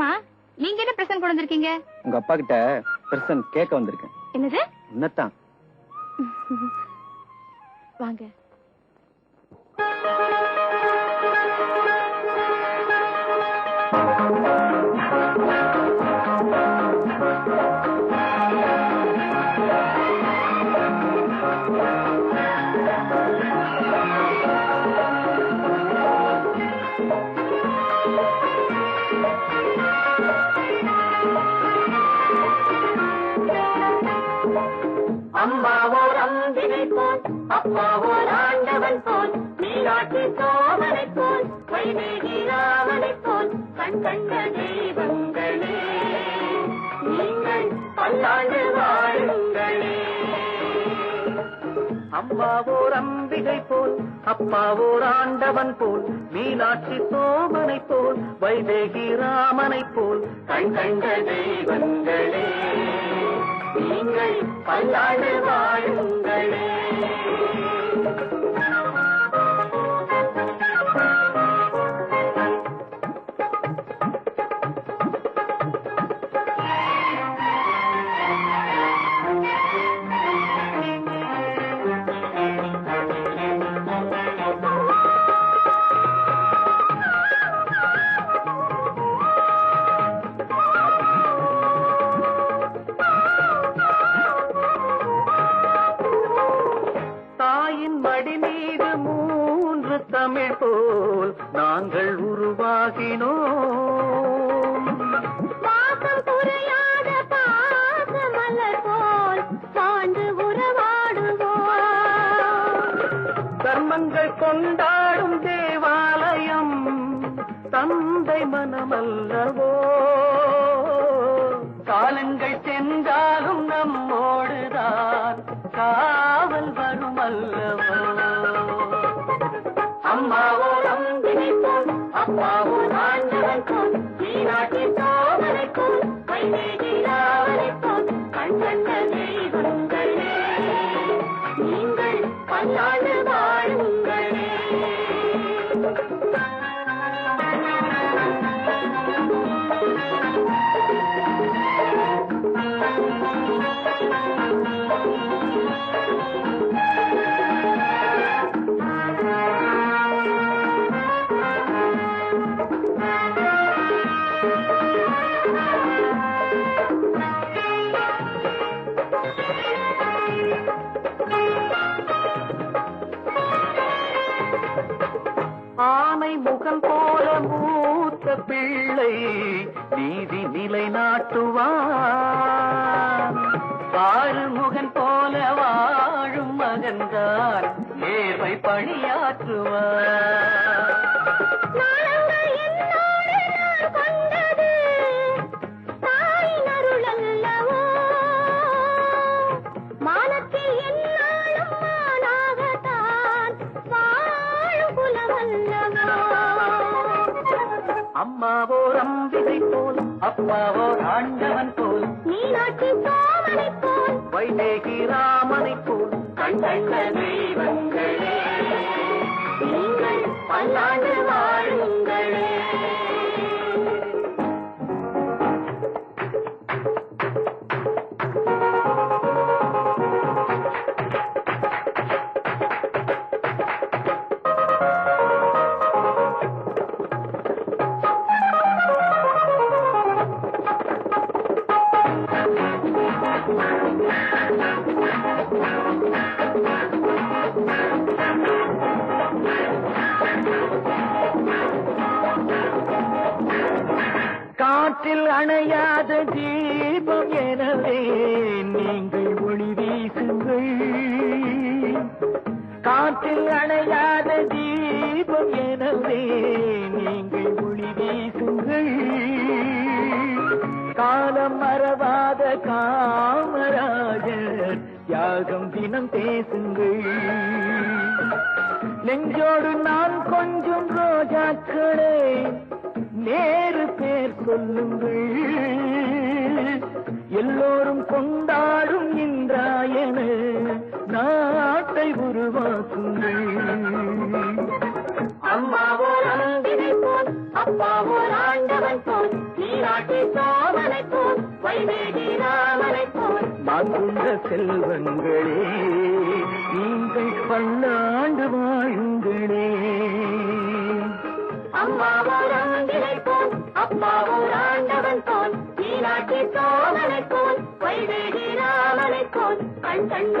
மா நீங்க என்ன பிரசன்ட் கொண்டு வந்திருக்கீங்க? உங்க அப்பா கிட்ட பிரசன்ட் கேட்க வந்திருக்கேன். என்னது? உன்னத்தான். வாங்க. அப்பாவோர் ஆண்டவன் போல் மீனாட்சி சோமனை போல் வைதேகி ராமனை போல் கண் கண்ட தெய்வங்களே. நீங்கள் பல்லாண்டு வாழுங்களே. அம்மாவோர் அம்பிகை போல் அப்பாவோர் ஆண்டவன் போல் மீனாட்சி சோமனை போல் வைதேகி ராமனை போல் கண் கண்ட தெய்வங்களே. நீங்கள் பல்லாண்டு வாழுங்களே நாங்கள் உருவாகினோம். பாசம் குறையாத பாச மலர் போல் சான்று உறவாடுவோம். தர்மங்கள் கொண்டாடும் தேவாலயம் தந்தை மனமல்லவோ. காலங்கள் சென்றாலும் நம்மோடுதான் காவல் வரும் அல்லவோ அப்பாவோர் ஆண்டவன் போல் மீனாட்சி சோதனை போல் வைதேகி ராவனை போல் கண் கண்ட தெய்வங்களே நீங்கள் பல்லாண்டு வாழுங்களே ஆனை முகம் போல மூத்த பிள்ளை நீதி நிலைநாட்டுவான். ஆறு முகன் போல வாழும் மகன்தான் நேர்மை பணியாற்றுவான். அம்மாவோர் அம்பிகை போல் அப்பாவோர் ஆண்டவன் போல் மீனாட்சி சோமனை போல் வைதேகி ராமனை போல் கண் காற்றில் அணையாத தீபம் எனவே நீங்கள் ஒளி வீசுங்கள். காற்றில் அணையாத தீபம் எனவே நீங்கள் ஒளி வீசுங்கள். காலம் மறவாத காமராஜர் தியாகம் தினம் பேசுங்கள். நெஞ்சோடு நான் கொஞ்சம் ரோஜாக்களே நேரு பேர் சொல்லுங்கள். எல்லோரும் கொண்டாடும் இன்றாயன நாட்டை உருவாக்குங்கள். அம்மாவோர் அன்பினை போல் அப்பாவோர் ஆண்டவன் போல் நீராட்சி மீனாட்சி சோமனை போல் வைதேகி ராமனை போல். மாங்குண்ட செல்வங்களே நீங்கள் பல்லாண்டு வாழுங்களே போல் ஆண்டவன் போல் மீனாட்சி சோமனை போல் வைதேகி ராமனை போல் கண் கண்ட